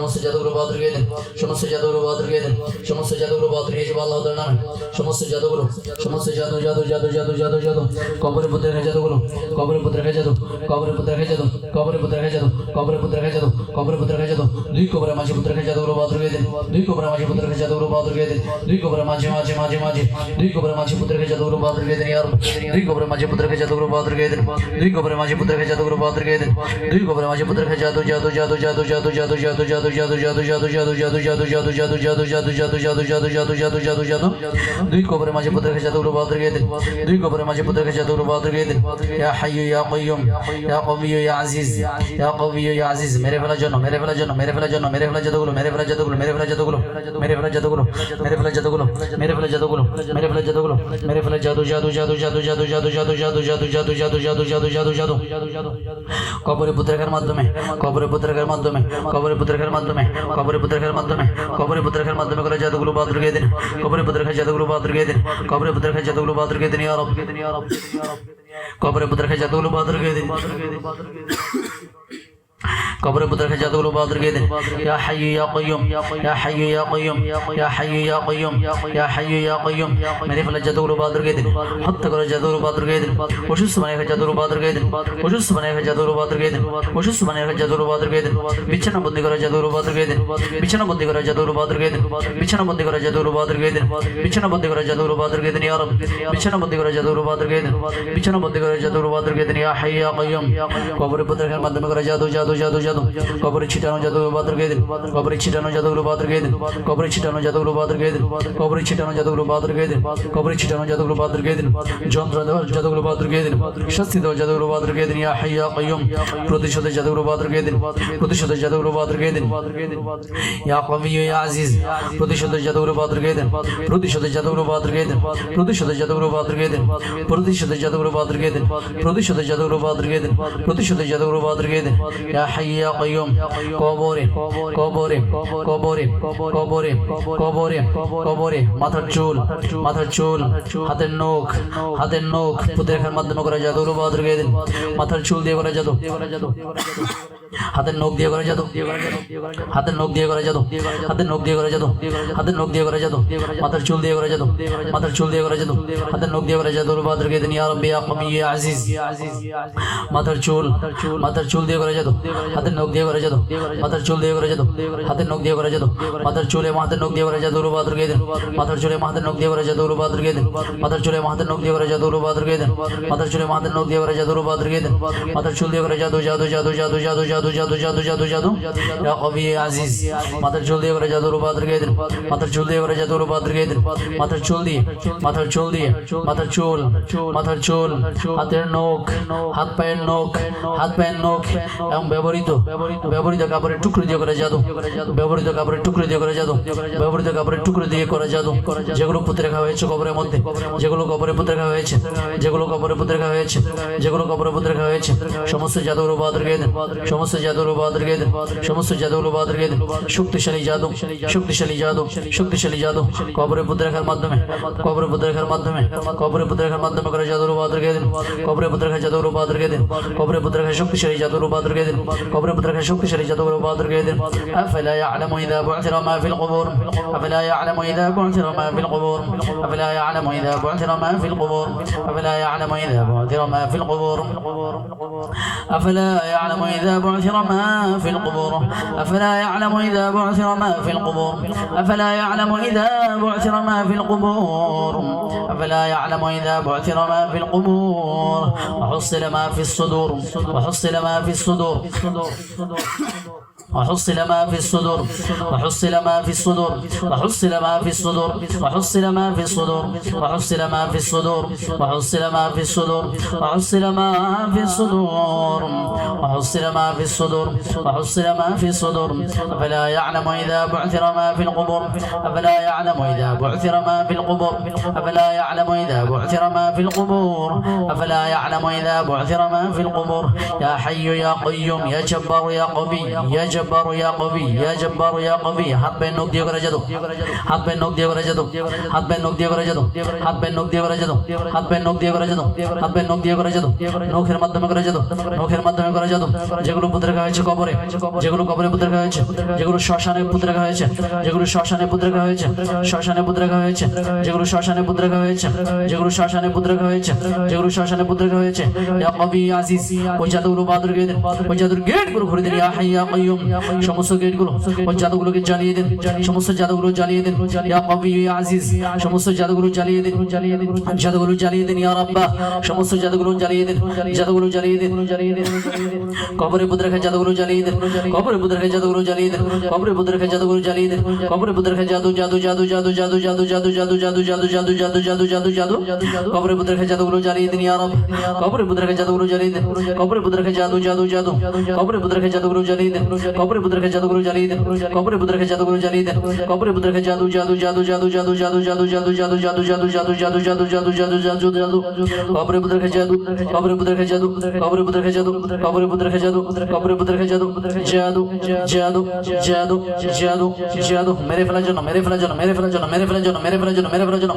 সমস্ত জাদুগুলো বাদ রেখে দেন সমস্ত জাদুগুলো বাদ রেখে দেন সমস্ত জাদুগুলো বাদ রেখে যাব আল্লাহ নামে সমস্ত জাদুগুলো সমস্ত জাদু জাদু জাদু জাদু জাদু জাদু কবরের পুত্র রেখে জাদুগুলো কবরের পুত্র রেখে জাদু কবরের পুত্র রেখে জাদু কবরের পুত্র রেখে জাদু কবরের পুত্র রেখে জাদু কবরের পুত্র রেখে জাদু দুই কবরের মাঝে পুত্র রেখে জাদুগুলো বাদ রেখে দেন দুই কবরের মাঝে পুত্র রেখে জাদুগুলো বাদ রেখে দেন দুই কবরের মাঝে মাঝে মাঝে মাঝে দুই কবরের মাঝে পুত্র রেখে জাদুগুলো বাদ রেখে দেন ইয়ার দুই কবরের মাঝে পুত্র রেখে জাদুগুলো বাদ রেখে দেন দুই কবরের মাঝে পুত্র রেখে জাদুগুলো বাদ রেখে দেন দুই কবরের মাঝে পুত্র রেখে জাদু জাদু জাদু জাদু জাদু জাদু জাদু জাদু জাদু জাদু জাদু জাদু জাদু জাদু জাদু জাদু জাদু জাদু জাদু জাদু জাদু জাদু জাদু জাদু জাদু দুই কবরের মাঝে পুত্র রেখে জাদুগুলো বাদ রেখে দেন দুই কবরের মাঝে পুত্র রেখে জাদুগুলো বাদ রেখে দেন ইয়া হাইয়ু ইয়া কাইয়ুম ইয়া কবিয়্যু ইয়া আজিজ ইয়া কবিয়্যু ইয়া আজিজ মেরে ফেলার জন্য মেরে ফেলার জন্য মেরে ফেলার জন্য মেরে ফেলার জাদুগুলো মেরে ফেলার জাদুগুলো মেরে ফেলার জাদুগুলো মেরে ফেলার জাদুগুলো মেরে ফেলার জাদুগুলো মেরে ফেলার জাদুগুলো মেরে ফেলার জাদুগুলো মেরে ফেলার জাদু জাদু জাদু জাদু জাদু জাদু জাদু জাদু জাদু জাদু জাদু জাদু জাদু জাদু জাদু কবরে পুত্রেখার মাধ্যমে কবরে পুত্রেখার মাধ্যমে কবরে পুত্রেখার মাধ্যমে কবরে পুত্রেখার মাধ্যমে কবরে পুত্রেখার মাধ্যমে করে জাদুগুলো বাদ রেখে দিন কবরে পুত্রেখার জাদুগুলো বাদ রেখে দিন কবরে পুত্রেখার জাদুগুলো বাদ রেখে দিন ইয়া রব কবরে পুত্রেখার জাদুগুলো বাদ রেখে দিন কবরের মধ্যে রেখে যতগুলো বাদরকে দেন ইয়া হাইয়ু ইয়া কাইয়ুম ইয়া হাইয়ু ইয়া কাইয়ুম ইয়া হাইয়ু ইয়া কাইয়ুম ইয়া হাইয়ু ইয়া কাইয়ুম মেরে ফেলে যতগুলো বাদরকে দেন হত্যা করে যতগুলো বাদরকে দেন অসুস্থ বানিয়ে ফেলে যতগুলো বাদরকে দেন অসুস্থ বানিয়ে ফেলে যতগুলো বাদরকে দেন অসুস্থ বানিয়ে ফেলে যতগুলো বাদরকে দেন বিছানা বন্দি করে যতগুলো বাদরকে দেন বিছানা বন্দি করে যতগুলো বাদরকে দেন বিছানা বন্দি করে যতগুলো বাদরকে দেন বিছানা বন্দি করে যতগুলো বাদরকে দেন ইয়া রব বিছানা বন্দি করে যতগুলো বাদরকে দেন বিছানা বন্দি করে যতগুলো বাদরকে দেন ইয়া হাইয়ু ইয়া কাইয়ুম কবরের মধ্যে মাধ্যমে করে জাদু জাদু জাদু জাদু কবরে ছিটানো জাদুগুলো বাদ রেখে দিন কবরে ছিটানো জাদুগুলো বাদ রেখে দিন কবরে ছিটানো জাদুগুলো বাদ রেখে দিন কবরে ছিটানো জাদুগুলো বাদ রেখে দিন কবরে ছিটানো জাদুগুলো বাদ রেখে দিন যন্ত্র দেওয়ার জাদুগুলো বাদ রেখে দিন শাস্তি দেওয়ার জাদুগুলো বাদ রেখে দিন ইয়া হাইয়া কাইয়ুম প্রতিশোধের জাদুগুলো বাদ রেখে দিন প্রতিশোধের জাদুগুলো বাদ রেখে দিন ইয়া কবিয়্যু ইয়া আজিজ প্রতিশোধের জাদুগুলো বাদ রেখে দিন প্রতিশোধের জাদুগুলো বাদ রেখে দিন প্রতিশোধের জাদুগুলো বাদ রেখে দিন প্রতিশোধের জাদুগুলো বাদ রেখে দিন প্রতিশোধের জাদুগুলো বাদ রেখে দিন প্রতিশোধের জাদুগুলো বাদ রেখে দিন ইয়া হাইয়া কাইয়ুম মাথার চুল, মাথার হাতের নখ হাতের নখ। প্রতিরেখার মাধ্যমে করা বাদ রেখে দিন মাথার চুল দিয়ে করা জাদু হাতের নখ দিয়ে করা জাদু হাতের নখ দিয়ে করা জাদু হাতের নখ দিয়ে করা জাদু হাতের নখ দিয়ে করা জাদু মাথার চুল দিয়ে করা জাদু মাথার চুল দিয়ে করা জাদু হাতের নখ দিয়ে করা জাদু বাদ রেখে দিন ইয়া রব্বি ইয়া কবি ইয়া আজিজ মাথার চুল মাথার চুল দিয়ে করা জাদু হাতের নখ দিয়ে করা জাদু মাথার চুল দিয়ে করা জাদু হাতের নখ দিয়ে করা জাদু মাথার চুলে মাথার নখ দিয়ে করা জাদু বাদ রেখে দিন মাথার চুলে মাথার নখ দিয়ে করা জাদু বাদ রেখে দিন মাথার চুলে মাথার নখ দিয়ে করা জাদু বাদ রেখে দিন মাথার চুলে মাথার নখ দিয়ে করা জাদু বাদ রেখে দিন মাথার চুল দিয়ে করা জাদু জাদু জাদু জাদু জাদু জাদু জাদু জাদু জাদু জাদু। ইয়া কবি আজিজ মাথার চুল দিয়ে করা জাদু বাদ রেখে দিন। মাথার চুল দিয়ে করা জাদু বাদ রেখে দিন। মাথার চুল দিয়ে মাথার চুল দিয়ে। মাথার চুল মাথার চুল হাতের নখ হাত পায়ের নখ হাত পায়ের নখ। এবং ব্যবহৃত ব্যবহৃত। কাপড়ের টুকরো দিয়ে করা জাদু। ব্যবহৃত কাপড়ের টুকরো দিয়ে করা জাদু। ব্যবহৃত কাপড়ের টুকরো দিয়ে করা জাদু। যেগুলো পুঁতে রাখা হয়েছে কবরের মধ্যে। যেগুলো কবরে পুঁতে রাখা হয়েছে। যেগুলো কবরে পুঁতে রাখা হয়েছে। যেগুলো কবরে পুঁতে রাখা হয়েছে। সমস্ত জাদুগুলো বাদ রেখে দেন। সমস্ত জাদুগুলো বাদ রেখে দেন সমস্ত জাদুগুলো বাদ রেখে দেন শক্তিশালী জাদু শক্তিশালী জাদু শক্তিশালী জাদু কবরে পুঁতে রাখার মাধ্যমে কবরে পুঁতে রাখার মাধ্যমে কবরে পুঁতে রাখার মাধ্যমে করে জাদুগুলো বাদ রেখে দেন কবরে পুঁতে রাখা জাদুগুলো বাদ রেখে দেন কবরে পুঁতে রাখা শক্তিশালী জাদুগুলো বাদ রেখে দেন কবরে পুঁতে রাখা শক্তিশালী জাদুগুলো বাদ রেখে দেন أفلا يعلم إذا بعثر ما في القبور أفلا يعلم إذا بعثر ما في القبور أفلا يعلم إذا بعثر ما في القبور أفلا يعلم إذا بعثر ما في القبور أفلا يعلم إذا بعثر ما في القبور. أفلا يعلم إذا بعثر ما في القبور؟ أفلا يعلم إذا بعثر ما في القبور؟ أفلا يعلم إذا بعثر ما في القبور؟ وحصل ما في الصدور. وحصل ما في الصدور. وحصل ما في الصدور وحصل ما في الصدور وحصل ما في الصدور وحصل ما في الصدور وحصل ما في الصدور وحصل ما في الصدور وحصل ما في الصدور وحصل ما في الصدور وحصل ما في الصدور أفلا يعلم إذا بعثر ما في القبور أفلا يعلم إذا بعثر ما في القبور أفلا يعلم إذا بعثر ما في القبور أفلا يعلم إذا بعثر ما في القبور يا حي يا قيوم يا جبار يا قوي يا جبار জব্বার ইয়া কবি, ইয়া জব্বার ইয়া কবি, হাত পায়ে নখ দিয়ে করে জাদু, হাত পায়ে নখ দিয়ে করে জাদু, হাত পায়ে নখ দিয়ে করে জাদু, হাত পায়ে নখ দিয়ে করে জাদু, হাত পায়ে নখ দিয়ে করে জাদু, হাত পায়ে নখ দিয়ে করে জাদু, নখের মাধ্যমে করে জাদু, নখের মাধ্যমে করে জাদু, যেগুলো পুত্র রাখা হয়েছে কবরে, যেগুলো কবরে পুত্র রাখা হয়েছে, যেগুলো শ্মশানে রাখা হয়েছে, যেগুলো শ্মশানে রাখা হয়েছে, শ্মশানে রাখা হয়েছে, যেগুলো শ্মশানে রাখা হয়েছে, যেগুলো শ্মশানে রাখা হয়েছে, যেগুলো শ্মশানে রাখা হয়েছে, ইয়া কবি আজিজ, ওই জাদুগুলো বাদুর গিয়ে দেন ওই জাদুর গেটগুলো ঘুরে দেন, ইয়া হাই ইয়া কাইয়ুম। সমস্ত গেটগুলো জাদুগুলোকে জ্বালিয়ে দেন সমস্ত জাদুগুলো জ্বালিয়ে দেন ইয়া ইয়া আজিজ সমস্ত জাদুগুলো জ্বালিয়ে দেন জাদুগুলো জ্বালিয়ে দেন ইয়া রাব্বা সমস্ত জাদুগুলো জ্বালিয়ে দেন জাদুগুলো জ্বালিয়ে দেন কবরে পুত্র রেখে জাদুগুলো জ্বালিয়ে দেন কবরে পুত্র রেখে জাদুগুলো জ্বালিয়ে দেন কবরে পুত্র রেখে জাদুগুলো জ্বালিয়ে দেন কবরে পুত্র রেখে জাদু জাদু জাদু জাদু জাদু জাদু জাদু জাদু জাদু জাদু জাদু জাদু জাদু জাদু জাদু কবরে পুত্র রেখে জাদুগুলো জ্বালিয়ে দেন ইয়া রব কবরে পুত্র রেখে জাদুগুলো জ্বালিয়ে দেন কবরে পুত্র রেখে জাদু জাদু জাদু কবরে পুত্র রেখে জাদুগুলো জ্বালিয়ে দেন কবরে পুত্র রেখে জাদুগুলো জ্বালিয়ে দেন কবরে পুত্র রেখে জাদুগুলো জ্বালিয়ে দেন কবরে পুত্র রেখে জাদু জাদু জাদু জাদু জাদু জাদু জাদু জাদু জাদু জাদু জাদু জাদু জাদু জাদু জাদু জাদু জাদু জাদু কবরে পুত্র রেখে জাদু কবরে পুত্র রেখে জাদু কবরে পুত্র রেখে জাদু কবরে পুত্র রেখে জাদু কবরে পুত্র রেখে জাদু জাদু জাদু জাদু জাদু জাদু মেরে ফেলার জন্য মেরে ফেলার জন্য মেরে ফেলার জন্য মেরে ফেলার জন্য মেরে ফেলার জন্য মেরে ফেলার জন্য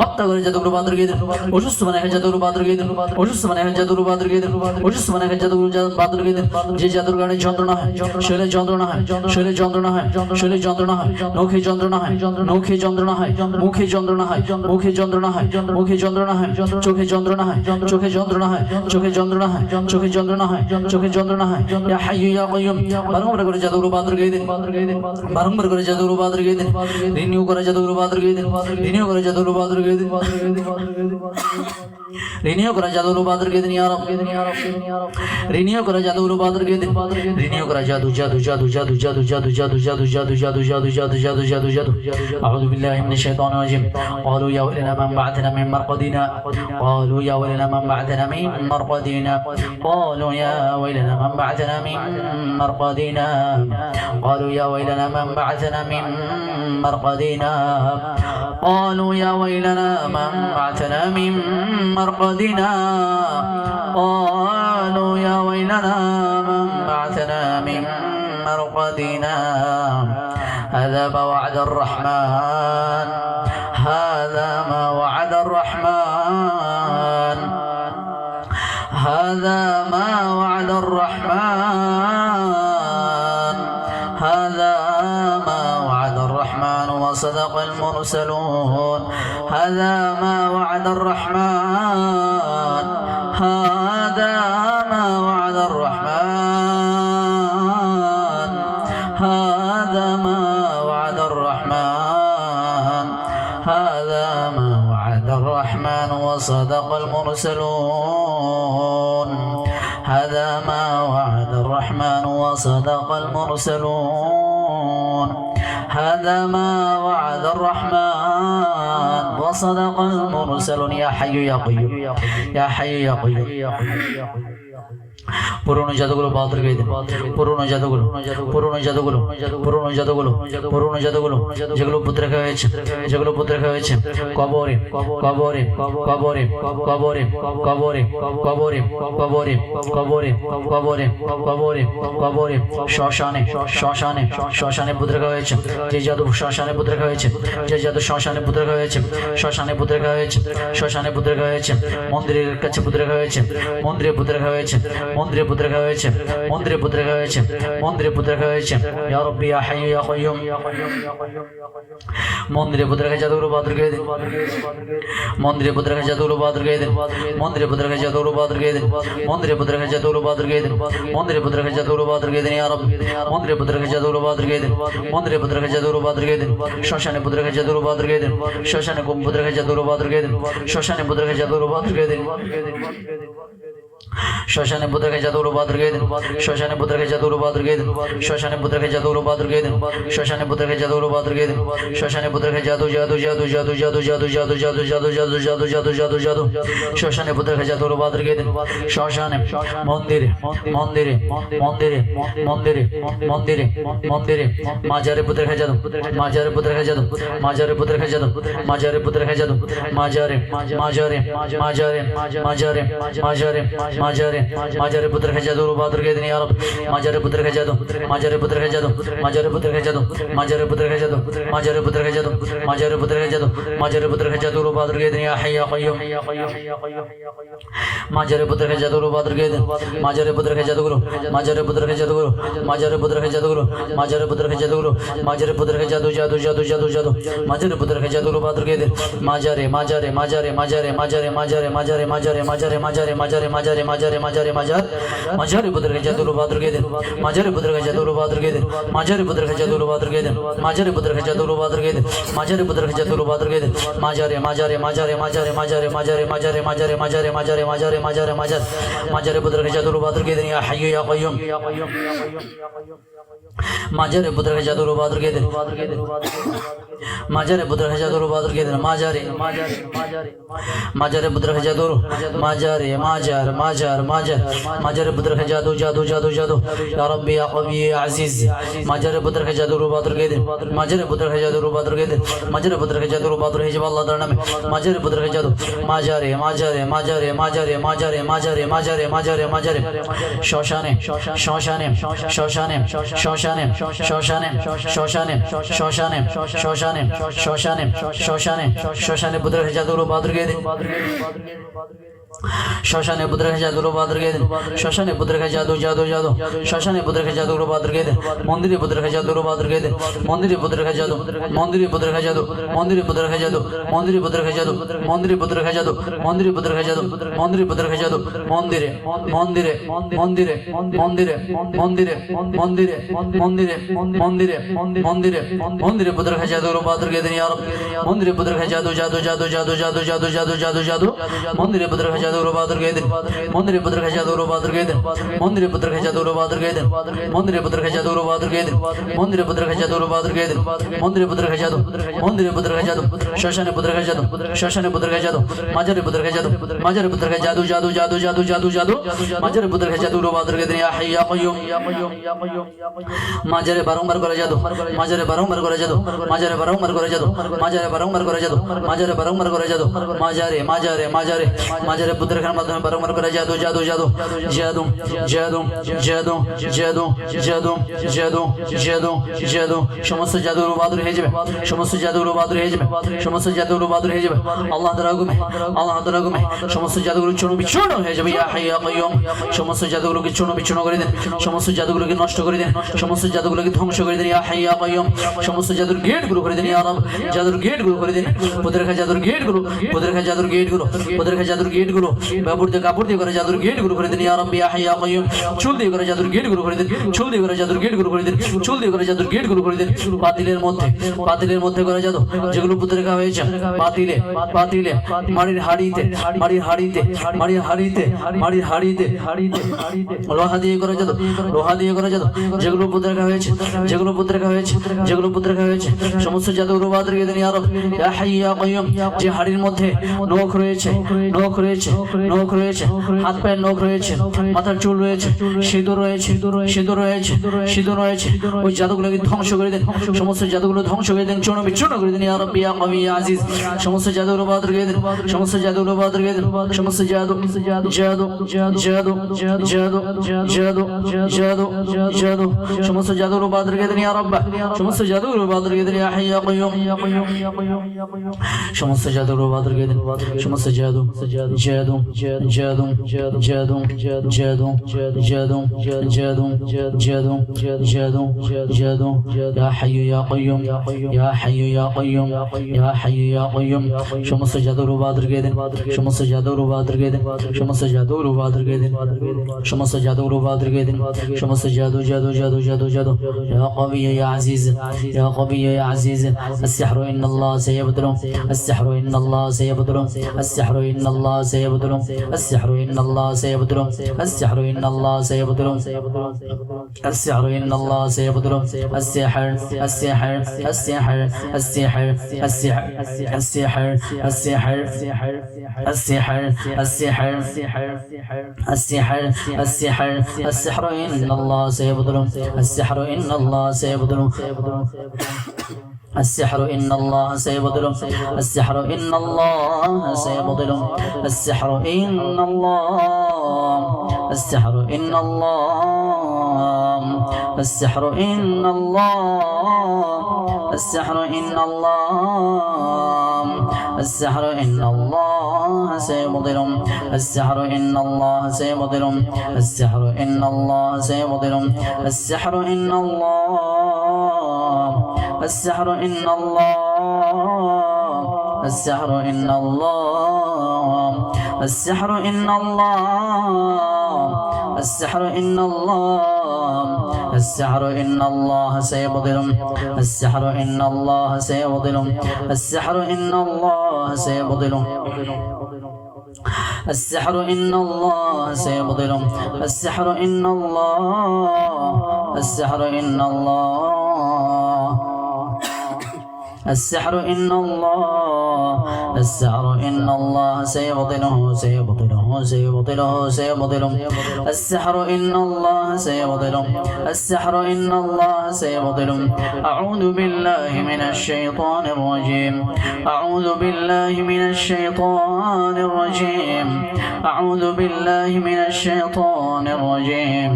হত্যা করে জাদুগুলো বাদর গিয়ে দেন অসুস্থ মানে এখন জাদুগুলো বাদর গিয়ে দেন অসুস্থ মানে এখন জাদুগুলো বাদর গিয়ে দেন অসুস্থ মানে এখন জাদুগুলো বাদর গিয়ে দেন যে জাদুর কারণে যন্ত্রণা হয় শরীরে যন্ত্রণা হয় শরীরে যন্ত্রণা হয় শরীরে যন্ত্রণা হয় নখে যন্ত্রণা হয় নখে যন্ত্রণা হয় মুখে যন্ত্রণা হয় মুখে যন্ত্রণা হয় মুখে যন্ত্রণা হয় চোখে যন্ত্রণা হয় চোখে যন্ত্রণা হয় চোখে যন্ত্রণা হয় চোখে যন্ত্রণা হয় চোখে যন্ত্রণা হয় ইয়া হাইয়ু ইয়া কাইয়ুম বারংবার করে জাদুগুলো বাদর গিয়ে দেন বারংবার করে জাদুগুলো বাদর গিয়ে দেন রিনিউ করে জাদুগুলো বাদর গিয়ে দেন রিনিউ করে জাদুগুলো বাদর গিয়ে দেন রিনিউ করে জাদুগুলো বাদর গিয়ে দেন ইয়া রব রিনিউ করে জাদুগুলো বাদর গিয়ে দেন রিনিউ করে জাদু জাদু জাদু জাদু জাদু জাদু জাদু জাদু জাদু জাদু জাদু জাদু জাদু জাদু জাদু أعوذ بالله من الشيطان الرجيم قالوا يا ويلنا من بعثنا من مرقدنا قالوا يا ويلنا من بعثنا من مرقدنا قالوا يا ويلنا من بعثنا من مرقدنا قالوا يا ويلنا من بعثنا من مرقدنا قالوا يا ويلنا من بعثنا من مرقدنا. قالوا يا ويلنا من بعثنا من مرقدنا. هذا ما وعد الرحمن. هذا ما وعد الرحمن. هذا ما وعد الرحمن. هذا ما وعد الرحمن وصدق المرسلون. هذا ما وعد الرحمن. المرسلون. هذا ما وعد الرحمن وصدق المرسلون. هذا ما وعد الرحمن وصدق المرسلون. يا حي يا قيوم. يا حي يا قيوم. পুরনো জাদুগুলো বাদর দেন পুরনো জাদুগুলো পুরনো জাদুগুলো পুরনো জাদুগুলো পুরনো জাদুগুলো যেগুলো পুত্র রাখা হয়েছে যেগুলো পুত্র রাখা হয়েছে কবরে কবরে কবরে কবরে কবরে কবরে কবরে কবরে কবরে কবরে কবরে শ্মশানে শ্মশানে শ্মশানে পুত্র রাখা হয়েছে যে জাদু শ্মশানে পুত্র রাখা হয়েছে যে জাদু শ্মশানে পুত্র রাখা হয়েছে শ্মশানে পুত্র রাখা হয়েছে শ্মশানে পুত্র রাখা হয়েছে মন্দিরের কাছে পুত্র রাখা হয়েছে মন্দিরে পুত্র রাখা হয়েছে মন্দিরে পুত্র রাখা হয়েছে মন্দিরে পুত্র রাখা হয়েছে মন্দিরে পুত্র রাখা হয়েছে ইয়া রব্বি ইয়া হাইয়ু ইয়া কাইয়ুম মন্দিরে পুত্র রাখা জাদুগুলো বাদর গিয়ে দেন মন্দিরে পুত্র রাখা জাদুগুলো বাদর গিয়ে দেন মন্দিরে পুত্র রাখা জাদুগুলো বাদর গিয়ে দেন মন্দিরে পুত্র রাখা জাদুগুলো বাদর গিয়ে দেন মন্দিরে পুত্র রাখা জাদুগুলো বাদর গিয়ে দেন ইয়া রব মন্দিরে পুত্র রাখা জাদুগুলো বাদর গিয়ে দেন মন্দিরে পুত্র রাখা জাদুগুলো বাদর গিয়ে দেন শ্মশানে পুত্র রাখা জাদুগুলো বাদর গিয়ে দেন শ্মশানে কুম পুত্র রাখা জাদুগুলো বাদর গিয়ে দেন শ্মশানে রাখা জাদুগুলো বাদর গিয়ে দেন শ্মশানে পুত্রকে গিয়ে দেন শ্মশানে পুত্রকে গিয়ে দেন শ্মশানে পুত্রকে গিয়ে দেন শ্মশানে পুত্রকে গিয়ে দেন শ্মশানে পুত্রকে জাদু জাদু জাদু জাদু জাদু জাদু জাদু জাদু জাদু জাদু জাদু জাদু জাদু জাদু শ্মশানে পুত্রকে গিয়ে দেন শ্মশানে মন্দিরে মন্দিরে মন্দিরে মন্দিরে মন্দিরে মন্দিরে মাজারে পুত্রকে জাদু মাজারে পুত্রকে জাদু মাজারে পুত্রকে জাদু মাজারে পুত্রকে জাদু মাজারে মাজারে মাজারে মাজারে মাজারে মাজারে ماجر ماجر پتر کھجا دو بہادر کے دنیا رب ماجر پتر کھجا دو ماجر پتر کھجا دو ماجر پتر کھجا دو ماجر پتر کھجا دو ماجر پتر کھجا دو ماجر پتر کھجا دو ماجر پتر کھجا دو بہادر کے دنیا حیا حی قیوم ماجر پتر کھجا دو بہادر کے دنیا ماجر پتر کھجا دو ماجر پتر کھجا دو ماجر پتر کھجا دو ماجر پتر کھجا دو ماجر پتر کھجا دو جادو جادو جادو جادو ماجر پتر کھجا دو بہادر کے دن ماجر ماجر ماجر ماجر ماجر ماجر ماجر ماجر ماجر ماجر ماجر ماجر মাজারে মাজারে মাজারে মাজারে মাজারে মাজার মাজারে পুত্র খে জাদু বাদর কে দিন মাজারে পুত্র খে জাদু বাদর কে দিন মাজারে পুত্র খে জাদু বাদর কে দিন মাজারে পুত্র খে জাদু বাদর কে দিন মাজারে পুত্র খে জাদু বাদর কে দিন মাজারে মাজারে মাজারে মাজারে মাজারে মাজারে মাজারে মাজারে মাজারে মাজারে মাজারে মাজারে মাজার মাজারে পুত্র খে জাদু বাদর কে দিন ইয়া হাইয়ু ইয়া কাইয়ুম মাজারে পুত্র খে জাদু বাদর কে দিন মাজারে পুত্র খে জাদু বাদর কে দিন মাজারে মাজারে মাজারে মাজারে পুত্র খে জাদু মাজারে মাজার ماجر ماجر ماجر بدر کے جادو جادو جادو جادو یا ربی یا قوی یا عزیز ماجر بدر کے جادو رو بادر گئے دن ماجر بدر کے جادو رو بادر گئے دن ماجر بدر کے جادو رو بادر ہے جب اللہ تعالی میں ماجر بدر کے جادو ماجر ماجر ماجر ماجر ماجر ماجر ماجر ماجر ماجر شوشانے شوشانے شوشانے شوشانے شوشانے شوشانے شوشانے شوشانے شوشانے شوشانے شوشانے بدر کے جادو رو بادر گئے دن কে দিন শ্মশানে পুত্র খে জাদু জাদু জাদু শ্মশানে পুত্র খে জাদু বাদর কে দিন মন্দিরে পুত্র খে জাদু বাদর কে দিন মন্দিরে পুত্র খে জাদু মন্দিরে পুত্র খে জাদু মন্দিরে পুত্র খে জাদু মন্দিরে পুত্র খে জাদু মন্দিরে পুত্র খে জাদু মন্দিরে পুত্র খে জাদু মন্দিরে পুত্র খে জাদু মন্দিরে মন্দিরে মন্দিরে মন্দিরে মন্দিরে মন্দিরে মন্দিরে মন্দিরে মন্দিরে মন্দিরে পুত্র খে জাদু বাদর কে দিন ইয়া রব মন্দিরে পুত্র খে জাদু জাদু জাদু জাদু জাদু জাদু জাদু জাদু জাদু মন্দিরে পুত্র খে چادور بہادر گئے دن مندر پتر کا چادور بہادر گئے دن مندر پتر کا چادور بہادر گئے دن مندر پتر کا چادور بہادر گئے دن مندر پتر کا چادور بہادر گئے دن مندر پتر کا چادو مندر پتر کا چادو ششن پتر کا چادو ششن پتر کا چادو ماجر پتر کا چادو ماجر پتر کا جادو جادو جادو جادو جادو جادو ماجر پتر کا چادور بہادر گئے دن یا حی یا قیوم ماجر بارمبار করে যাদু মাজারে বারংবার করে যাদু মাজারে বারংবার করে যাদু মাজারে বারংবার করে যাদু মাজারে বারংবার করে যাদু মাজারে মাজারে মাজারে মাজারে পুত্র খান মাধ্যমে বারংবার করে জাদু জাদু জাদু জাদু জাদু জাদু জাদু জাদু জাদু জাদু জাদু সমস্ত জাদুর বাদুর হয়ে যাবে সমস্ত জাদুর বাদুর হয়ে যাবে সমস্ত জাদুর বাদুর হয়ে যাবে আল্লাহ তাআলা হুকুমে আল্লাহ তাআলা সমস্ত জাদুগুলো চূর্ণ বিচূর্ণ হয়ে যাবে ইয়া হাই ইয়া কাইয়ুম সমস্ত জাদুগুলোকে চূর্ণ বিচূর্ণ করে দেন সমস্ত জাদুগুলোকে নষ্ট করে দেন সমস্ত জাদুগুলোকে ধ্বংস করে দেন ইয়া হাই ইয়া কাইয়ুম সমস্ত জাদুর গেটগুলো করে দেন ইয়া রব জাদুর গেটগুলো করে দেন পুত্রের খা জাদুর গেটগুলো পুত্রের খা জাদুর গেটগুলো পুত্রের খা জাদুর গেটগুলো কাপড় দিয়ে কাপড় দিয়ে করে জাদুর গেটগুলো করে দেন, ইয়া রব ইয়া চুল দিয়ে করে জাদুর গেটগুলো করে দেন, চুল দিয়ে করে জাদুর গেটগুলো করে দেন, চুল দিয়ে করে জাদুর গেটগুলো করে দেন। পাতিলের মধ্যে পাতিলের মধ্যে করে জাদু, যেগুলো পুত্রের খা হয়েছে পাতিলে পাতিলে মাড়ির হাড়িতে মাড়ির হাড়িতে মাড়ির হাড়িতে মাড়ির হাড়িতে, লোহা দিয়ে করে জাদু, লোহা দিয়ে করে জাদু, যেগুলো পুত্রের খা হয়েছে, যেগুলো পুত্রের খা হয়েছে, যেগুলো পুত্রের খা হয়েছে, সমস্ত জাদু রুবাদ রেখে দেন, ইয়া ইয়া হাই ইয়া কাইয়ুম যে হাড়ির মধ্যে নখ রয়েছে নখ রয়েছে নখ রয়েছে হাত পায়ের নখ রয়েছে মাথার চুল রয়েছে সিঁদুর রয়েছে সিঁদুর রয়েছে সিঁদুর রয়েছে ওই জাদুগুলোকে ধ্বংস করে দেন সমস্ত জাদুগুলো ধ্বংস করে দেন চূর্ণ বিচূর্ণ করে দেন ইয়া রব্বি ইয়া কবি ইয়া আজিজ। সমস্ত জাদু রুবাদ রেখে দেন সমস্ত জাদু রুবাদ রেখে দেন সমস্ত জাদু জাদু জাদু জাদু জাদু জাদু জাদু জাদু সমস্ত জাদু রুবাদ রেখে দেন ইয়া রব্বা। সমস্ত জাদু রুবাদ রেখে দেন ইয়া হাই ইয়া কাইয়ুম সমস্ত জাদু রুবাদ রেখে দেন সমস্ত জাদু জাদু جادو جادو جادو جادو جادو جادو جادو جادو جادو جادو جادو يا حي يا قيوم يا حي يا قيوم يا حي يا قيوم شمس جادو بادر گيدن شمس جادو بادر گيدن شمس جادو بادر گيدن شمس جادو بادر گيدن شمس جادو جادو جادو جادو جادو يا قوي يا عزيز يا قوي يا عزيز السحر ان الله سيبدله السحر ان الله سيبدله السحر ان الله سيبدله سيبدل السحر إن الله سيبدل السحر إن الله سيبدل السحر إن الله سيبدل السحر السحر السحر السحر السحر السحر السحر السحر السحر السحر السحر السحر إن الله سيبدل السحر إن الله سيبدل السحر إن الله سيبطل السحر إن الله سيبطل السحر إن الله السحر إن الله السحر إن الله السحر إن الله السحر إن الله سيبطل السحر إن الله سيبطل السحر إن الله سيبطل السحر إن الله السحر إن الله السحر إن الله السحر إن الله السحر إن الله السحر إن الله سيبطل السحر إن الله سيبطل السحر إن الله سيبطل السحر إن الله سيبطل السحر إن الله السحر إن الله السحر إن الله السحر إن الله سيبطله سيبطله سيبطله سيبطله. السحر إن الله سيبطله. السحر إن الله سيبطله. أعوذ بالله من الشيطان الرجيم. أعوذ بالله من الشيطان الرجيم. أعوذ بالله من الشيطان الرجيم.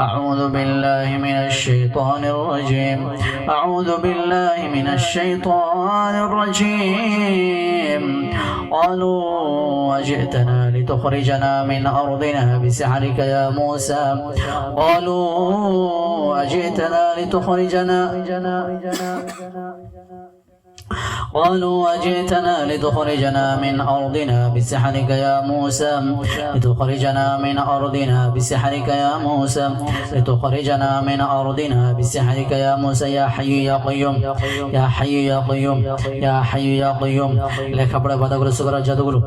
أعوذ بالله من الشيطان الرجيم. أعوذ بالله من الشيطان الرجيم. قالوا وجئتنا لتخرجنا من أرضنا بسحرك يا موسى. قالوا أجئتنا لتخرجنا. قالوا أجئتنا لتخرجنا من أرضنا بسحرك يا موسى لتخرجنا من أرضنا بسحرك يا موسى لتخرجنا من أرضنا بسحرك يا موسى يا حي يا قيوم يا حي يا قيوم يا حي يا قيوم লেখাপড়া বাধাগুলো সুগরার জাদুগুলো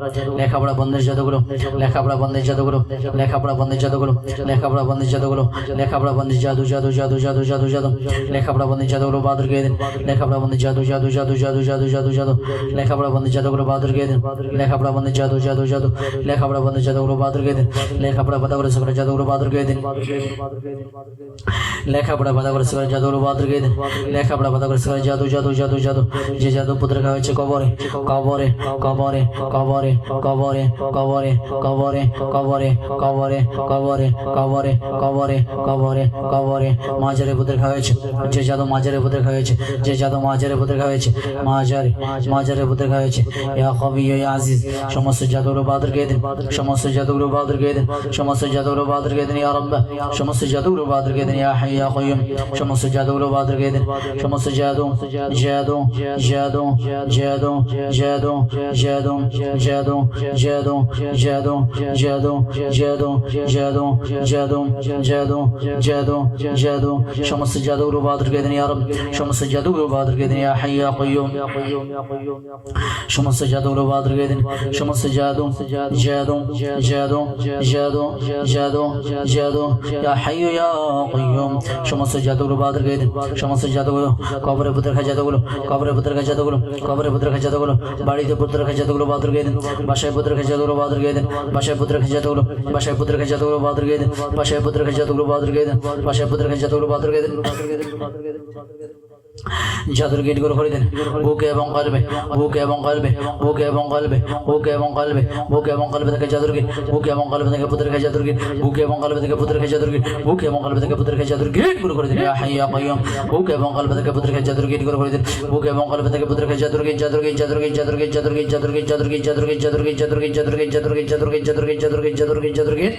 লেখাপড়া বন্ধের জাদুগুলো লেখাপড়া বন্ধের জাদুগুলো লেখাপড়া বন্ধের জাদুগুলো লেখাপড়া বন্ধের জাদুগুলো লেখাপড়া বন্ধের জাদু জাদু জাদু জাদু জাদু জাদু লেখাপড়া বন্ধের জাদুগুলো বাদর গিয়ে দিন লেখাপড়া বন্ধের জাদু জাদু জাদু জাদু জাদু জাদু জাদু লেখাপড়া বন্ধের জাদুগুলো বাদর গিয়ে দিন লেখাপড়া বন্ধের জাদু জাদু জাদু লেখাপড়া বন্ধের জাদুগুলো বাদর গিয়ে দিন লেখাপড়া বাধাগুলো সুগরার জাদুগুলো বাদর গিয়ে দিন লেখাপড়া বাধা করে সেখানে জাদুর বাদর গিয়ে দেন লেখাপড়া বাধা করে সেখানে জাদু জাদু জাদু জাদু যে জাদু পুত্র হয়েছে কবরে কবরে কবরে কবরে কবরে কবরে কবরে কবরে কবরে কবরে কবরে কবরে কবরে কবরে মাজারে পুত্র হয়েছে যে জাদু মাজারে পুত্র হয়েছে যে জাদু মাজারে পুত্র হয়েছে মাজারে মাজারে খাওয়া হয়েছে ইয়া কবি ইয়া আজিজ সমস্ত জাদুগুলো বাদর গিয়ে দেন সমস্ত জাদুগুলো বাদর গিয়ে দেন সমস্ত জাদুগুলো বাদর গিয়ে দেন ইয়া রব্বা সমস্ত জাদুগুলো বাদর গিয়ে দেন ইয়া হাই ইয়া কয়ুম সমস্ত জাদুগুলো বাদর গিয়ে দেন সমস্ত জাদু জাদু জাদু জাদু জাদু জাদু জাদু জাদু জাদু জাদু জাদু জাদু জাদু জাদু জাদু জাদু সমস্ত জাদুগুলো বাদর গিয়ে দেন ইয়া রব সমস্ত জাদুগুলো বাদর গিয়ে দেন ইয়া হাই ইয়া সমস্ত জাদুগুলো বাদর গিয়ে দেন সমস্ত জাদু জাদু জাদু জাদু জাদু জাদু ইয়া হাই ইয়া কয়ুম সমস্ত জাদুগুলো বাদর গিয়ে দেন সমস্ত জাদুগুলো কবরে পুত্র খা জাদুগুলো কবরে পুত্র খা জাদুগুলো কবরে পুত্র খা জাদুগুলো বাড়িতে পুত্র খা জাদুগুলো বাদর গিয়ে দেন বাসায় পুত্র খা জাদুগুলো বাদর গিয়ে দেন বাসায় পুত্র খা জাদুগুলো বাসায় পুত্র খা জাদুগুলো বাদর গিয়ে দেন বাসায় পুত্র খা জাদুগুলো বাদর গিয়ে দেন বাসায় পুত্র খা জাদুগুলো বাদর গিয়ে দেন জাদুর গেটগুলো করে দেন বুকে এবং কলবে বুকে এবং কলবে বুকে এবং কলবে বুকে এবং কলবে বুকে এবং কলবে থেকে জাদুর গেট বুকে এবং কলবে থেকে পুত্রের খেয়ে জাদুর গেট বুকে এবং কলবে থেকে পুত্রের খেয়ে জাদুর গেট বুকে এবং কলবে থেকে পুত্রের খেয়ে জাদুর গেট গুলো করে দেন ইয়া হাইয়া কাইয়ুম বুকে এবং কলবে থেকে পুত্রের খেয়ে জাদুর গেট গুলো করে দেন বুকে এবং কলবে থেকে পুত্রের খেয়ে জাদুর গেট জাদুর গেট জাদুর গেট জাদুর গেট জাদুর গেট জাদুর গেট জাদুর গেট জাদুর গেট জাদুর গেট জাদুর গেট জাদুর গেট জাদুর গেট জাদুর গেট জাদুর গেট জাদুর গেট জাদুর গেট জাদুর গেট জাদুর গেট জাদুর গেট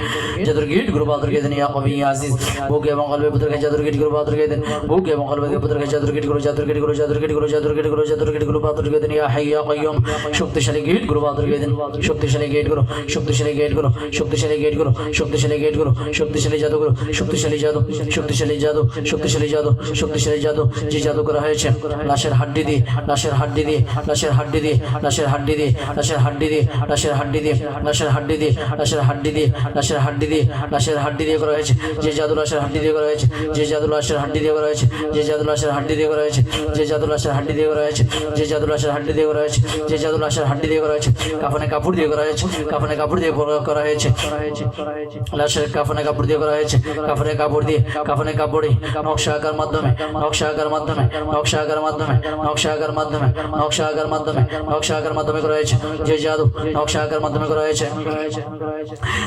জাদুর গেট গুলো বাদর গেট ইয়া কবি ইয়া আজিজ বুকে এবং কলবে পুত্রের খেয়ে জাদুর গেট গুলো বাদর গেট বুকে এবং কলবে থেকে পুত্রের খেয়ে জাদুর গেট গুলো জাদুর গেট গুলো জাদুর গেট গুলো জাদুর গেটগুলো জাদুর গেটগুলো ইয়া হাইয়া কাইয়ুম শক্তিশালী গেটগুলো বাদর গেট শক্তিশালী গেটগুলো শক্তিশালী গেটগুলো শক্তিশালী গেটগুলো শক্তিশালী গেটগুলো শক্তিশালী জাদু গুলো শক্তিশালী জাদু শক্তিশালী জাদু শক্তিশালী জাদু শক্তিশালী জাদু যে জাদু করা হয়েছে লাশের হাড্ডি দিয়ে লাশের হাড্ডি দিয়ে লাশের হাড্ডি দিয়ে লাশের হাড্ডি দিয়ে লাশের হাড্ডি দিয়ে লাশের হাড্ডি দিয়ে লাশের হাড্ডি দিয়ে লাশের হাড্ডি দিয়ে লাশের হাড্ডি দিয়ে লাশের হাড্ডি দিয়ে করা হয়েছে যে জাদু লাশের হাড্ডি দিয়ে করা হয়েছে যে জাদু লাশের হাড্ডি দিয়ে করা হয়েছে যে জাদু লাশের হাড্ডি দিয়ে করা হয়েছে যে জাদু লাশের হাড্ডি দিয়ে করা হয়েছে হয়েছে যে জাদু লাশের হাড্ডি দিয়ে করা হয়েছে যে জাদু লাশের হাড্ডি দিয়ে করা হয়েছে কাফনে কাপড় দিয়ে করা হয়েছে কাফনে কাপড় দিয়ে করা হয়েছে লাশের কাফনে কাপড় দিয়ে করা হয়েছে কাফনে কাপড় দিয়ে কাফনে কাপড়ে নকশা আঁকার মাধ্যমে নকশা আঁকার মাধ্যমে নকশা আঁকার মাধ্যমে নকশা আঁকার মাধ্যমে নকশা আঁকার মাধ্যমে নকশা আঁকার মাধ্যমে করা হয়েছে যে জাদু নকশা আঁকার মাধ্যমে করা হয়েছে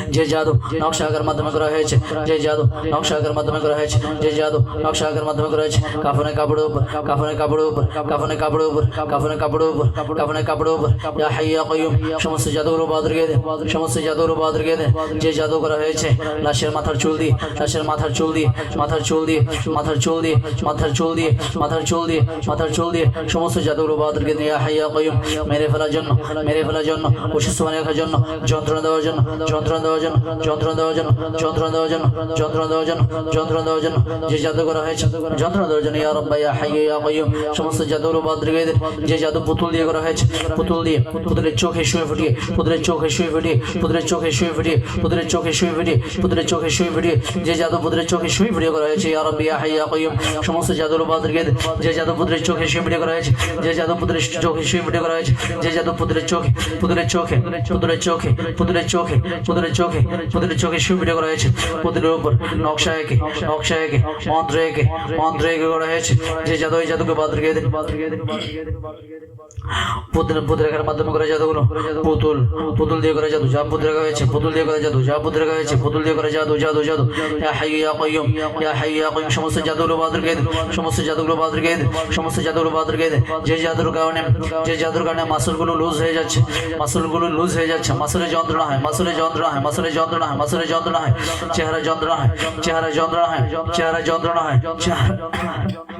যে জাদু নকশা আঁকার মাধ্যমে করা হয়েছে যে জাদু নকশা আঁকার মাধ্যমে করা হয়েছে যে জাদু নকশা আঁকার মাধ্যমে করা হয়েছে কাফনে কাপড়ের উপর কাফনে কাপড়ের উপর কাফনে কাপড়ের উপর কাফনে কাপড়ের উপর কাফনে কাপড়ের উপর। ইয়া হাই কাইয়ুম সমস্ত জাদুগুলো বাদরকে দেন সমস্ত জাদুগুলো বাদরকে দেন যে জাদু করা হয়েছে, লাশের মাথার চুল দিয়ে, লাশের মাথার চুল দিয়ে, মাথার চুল দিয়ে, মাথার চুল দিয়ে, মাথার চুল দিয়ে, মাথার চুল দিয়ে, মাথার চুল দিয়ে, সমস্ত জাদুগুলো বাদরকে দেন ইয়া হাই কাইয়ুম মেরে ফেলার জন্য, মেরে ফেলার জন্য অসুস্থ বানিয়ে রাখার জন্য, যন্ত্রণা দেওয়ার জন্য, যন্ত্রণা দেওয়ার জন্য, যন্ত্রণা দেওয়ার জন্য, যন্ত্রণা দেওয়ার জন্য, যন্ত্রণা দেওয়ার জন্য, যন্ত্রণা দেওয়ার জন্য, যে জাদু করা হয়েছে, যন্ত্রণা দেওয়ার জন্য, ইয়া রব্বা ইয়া হাই ইয়া কাইয়ুম সমস্ত জাদুগুলো বাদরকে দেন যে জাদু পুতুল দিয়ে করা হয়েছে, পুতুল দিয়ে, পুতুলের চোখে শুয়ে ফুটিয়ে, পুতুলের চোখে শুয়ে ফুটিয়ে, পুতুলের চোখে শুয়ে ফুটিয়ে, পুতুলের চোখে শুয়ে ফুটিয়ে, পুতুলের চোখে শুয়ে ফুটিয়ে, যে জাদু পুতুলের চোখে শুয়ে ফুটিয়ে করা হয়েছে, ইয়া রব্বি, ইয়া হাই সমস্ত জাদুর বাদরকে যে জাদু পুতুলের চোখে শুয়ে ফুটিয়ে করা হয়েছে, যে জাদু পুতুলের চোখে শুয়ে ফুটিয়ে করা হয়েছে, যে জাদু পুতুলের চোখে পুতুলের চোখে পুতুলের চোখে পুতুলের চোখে পুতুলের চোখে পুতুলের চোখে শুয়ে ফুটিয়ে করা হয়েছে, পুতুলের উপর নকশা একে নকশা একে, মন্ত্র একে মন্ত্র একে করা হয়েছে, যে জাদু, ওই জাদুকে দেন দেন জাদুগুলো ইয়া কাইয়ুম সমস্ত জাদুগুলো বাদর কে যে জাদুর কারণে, যে জাদুর কারণে মাসুলগুলো লুজ হয়ে যাচ্ছে, মাসুলগুলো লুজ হয়ে যাচ্ছে, মাসুলে যন্ত্রণা হয়, মাসুলে যন্ত্রণা হয়, মাসুলে যন্ত্রণা হয়, মাসুলে যন্ত্রণা হয়, চেহারা যন্ত্রণা হয়, চেহারা যন্ত্রণা হয়, চেহারা যন্ত্রণা হয়, চেহারা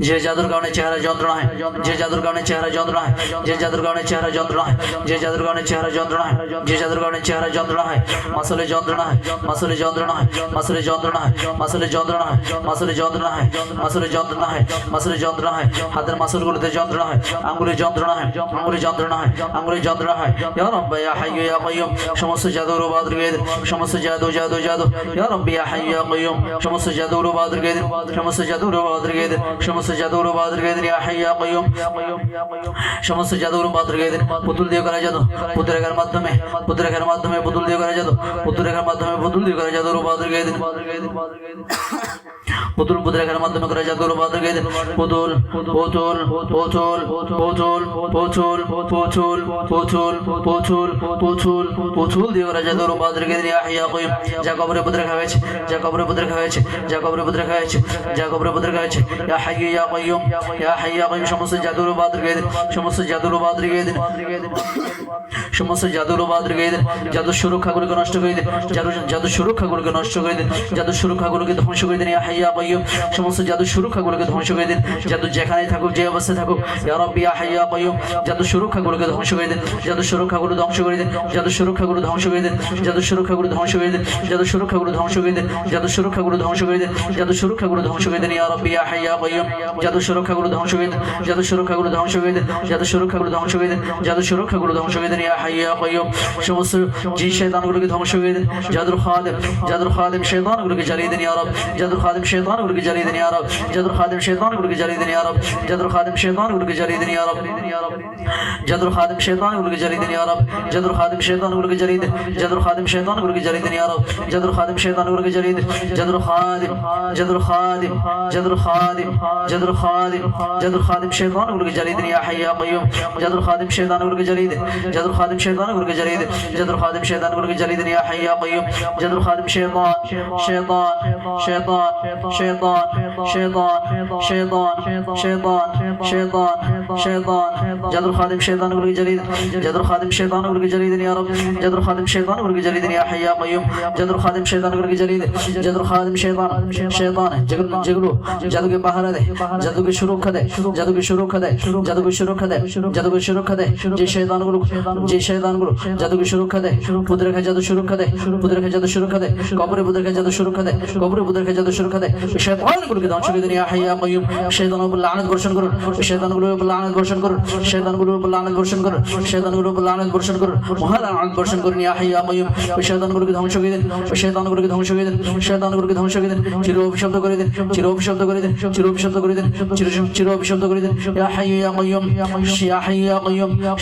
যে জাদুর কারণে চেহারা যন্ত্রণা হয় যে জাদুর কারণে চেহারা যন্ত্রণা হয় যে জাদুর কারণে চেহারা যন্ত্রণা হয় যে জাদুর কারণে চেহারা যন্ত্রণা হয় যে জাদুর কারণে চেহারা যন্ত্রণা হয় মাসলে যন্ত্রণা হয় মাসলে যন্ত্রণা হয় মাসলে যন্ত্রণা হয় মাসলে যন্ত্রণা হয় মাসলে যন্ত্রণা হয় মাসলে যন্ত্রণা হয় মাসলে যন্ত্রণা হয় হাতের মাসলগুলোতে যন্ত্রণা হয় আঙ্গুলের যন্ত্রণা হয় আঙ্গুলের যন্ত্রণা হয় আঙ্গুলের যন্ত্রণা হয় ইয়া রব্বা ইয়া হাইয়ু ইয়া কাইয়ুম সমস্ত জাদুর বাদ রেখে দিন সমস্ত জাদু জাদু জাদু ইয়া রব্বি ইয়া হাইয়ু ইয়া কাইয়ুম সমস্ত জাদুর বাদ রেখে দিন সমস্ত জাদুর বাদ রেখে দিন সমস্ত شمس جد بادر گئے دن یا حی یا قیوم شمس جادور بادر گئے دن بدل دیو کرا جا دو پتر ہے پترا بدل دیو کرا جاتا پتھر میں بدل دیو کرا جاتا گئے بادر گئے دن۔ পুতুল পুতুল রেখার মাধ্যমে করা রেখে দিন। পুতুল পুতুল পুতুল পুতুল পুতুল পুতুল পুতুল পুতুল পুতুল পুতুল দিয়ে করা ইয়া হাইয়ু ইয়া কাইয়ুম যা কবরে পুতুল রেখা হয়েছে, যা কবরে পুতুল রেখা হয়েছে, যা কবরে পুতুল রেখা হয়েছে, যা কবরে পুতুল রেখা হয়েছে। ইয়া হাইয়ু ইয়া কাইয়ুম ইয়া হাইয়ু ইয়া কাইয়ুম সমস্ত জাদুর বাদ রেখে দিন, সমস্ত জাদুর বাদ রেখে দিন। সমস্ত জাদুর বাদ রেখে দিন, জাদু সুরক্ষাগুলোকে নষ্ট করে দিন, জাদু জাদু সুরক্ষাগুলোকে নষ্ট করে দিন, জাদু সুরক্ষাগুলোকে ধ্বংস করে দিন। ইয়া হাইয়া কাইয়ুম সমস্ত জাদু সুরক্ষাগুলোকে ধ্বংস করে দিন জাদু যেখানেই থাকুক যে অবস্থায় থাকুক ইয়া রাব্বি ইয়া কাইয়ুম জাদু সুরক্ষাগুলোকে ধ্বংস করে দিন জাদু সুরক্ষাগুলো ধ্বংস করে দিন জাদু সুরক্ষাগুলো ধ্বংস করে দিন জাদু সুরক্ষাগুলো ধ্বংস করে দিন জাদু সুরক্ষাগুলো ধ্বংস করে দিন জাদু সুরক্ষাগুলো ধ্বংস করে দিন জাদু সুরক্ষাগুলো ধ্বংস করে দিন ইয়া রাব্বি ইয়া হাইয়া কাইয়ুম জাদু সুরক্ষাগুলো ধ্বংস করে দিন জাদু সুরক্ষাগুলো ধ্বংস করে দিন জাদু সুরক্ষাগুলো ধ্বংস করে দিন জাদু সুরক্ষাগুলো ধ্বংস করে দিন ইয়া হাইয়া কাইয়ুম সমস্ত জিন শয়তানগুলোকে ধ্বংস করে দিন জাদুর খাদেম জাদুর খাদেম শয়তানগুলোকে জ্বালিয়ে দিন ইয়া রব জাদুর খাদেম شیطان گل کے جلی دین یا رب جدر خادم شیطان گل کے جلی دین یا رب جدر خادم شیطان گل کے جلی دین یا رب جدر خادم شیطان گل کے جلی دین یا رب جدر خادم شیطان گل کے جلی دین جدر خادم شیطان گل کے جلی دین یا رب جدر خادم شیطان گل کے جلی دین جدر خادم جدر خادم جدر خادم جدر خادم جدر خادم شیطان گل کے جلی دین یا قیوم جدر خادم شیطان گل کے جلی دین جدر خادم شیطان گل کے جلی دین جدر خادم شیطان گل کے جلی دین یا قیوم جدر خادم شیطان شیطان شیطان شیطان জাদুর খাদেম শয়তানগুলোকে জ্বালিয়ে জাদুর খাদেম শয়তানগুলোকে জ্বালিয়ে দিন ইয়া রব জাদুর খাদেম শয়তানগুলোকে জ্বালিয়ে দিন ইয়া হাই ইয়া কাইয়ুম জাদুর খাদেম শয়তানগুলোকে জ্বালিয়ে দিন জাদুর খাদেম শয়তান শয়তান যেগুলো যেগুলো জাদুকে পাহারা দেয় জাদুকে সুরক্ষা দেয় জাদুকে সুরক্ষা দেয় জাদুকে সুরক্ষা দেয় জাদুকে সুরক্ষা দেয় যে শয়তানগুলো যে শয়তানগুলো জাদুকে সুরক্ষা দেয় পুত্রের কাছে জাদু সুরক্ষা দেয় পুত্রের কাছে জাদু সুরক্ষা দেয় কবরে পুত্রের কাছে জাদু সুরক্ষা দেয় কবরে পুত্রের কাছে জাদু সুরক্ষা দেয় শয়তানগুলোকে ধ্বংস ইয়া ইয়া ইয়া ইয়া ইয়া ইয়া ইয়া ইয়া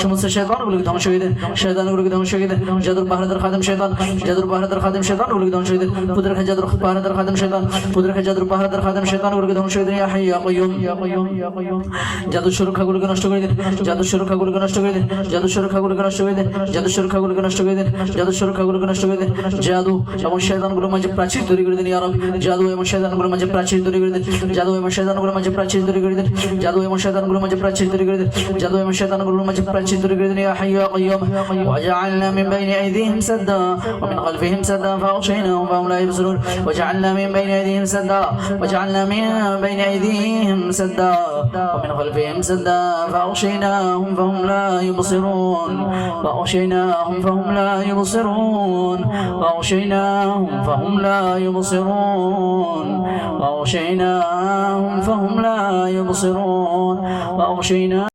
খাদেম খাদেম পাহারাদার খাদেম শয়তানগুলোকে ধ্বংস করে দিন ইয়া হাইয়্যু ইয়া কাইয়ুম ইয়া কাইয়ুম ইয়া কাইয়ুম জাদুর সুরক্ষাগুলোকে নষ্ট করে দিন জাদুর সুরক্ষাগুলোকে নষ্ট করে দিন জাদুর সুরক্ষাগুলোকে নষ্ট করে দিন জাদুর সুরক্ষাগুলোকে নষ্ট করে দিন জাদুর সুরক্ষাগুলোকে নষ্ট করে দিন জাদু এবং শয়তানগুলোর মাঝে প্রাচীর তৈরি করে দিন ইয়া রব জাদু এবং শয়তানগুলোর মাঝে প্রাচীর তৈরি করে দিন জাদু এবং শয়তানগুলোর মাঝে প্রাচীর তৈরি করে দিন জাদু এবং শয়তানগুলোর মাঝে প্রাচীর তৈরি করে দিন জাদু এবং শয়তানগুলোর মাঝে প্রাচীর তৈরি করে দিন ইয়া হাইয়্যু ইয়া কাইয়ুম وجعلنا من بين أيديهم سدا ومن خلفهم سدا فأغشيناهم فهم لا يبصرون وجعلنا من بين أيديهم سدا وجعلنا من بين أيديهم سدا. ومن خلفهم سدا. فأغشيناهم فهم لا يبصرون. فأغشيناهم فهم لا يبصرون. فأغشيناهم فهم لا يبصرون. فأغشيناهم فهم لا يبصرون. فأغشيناهم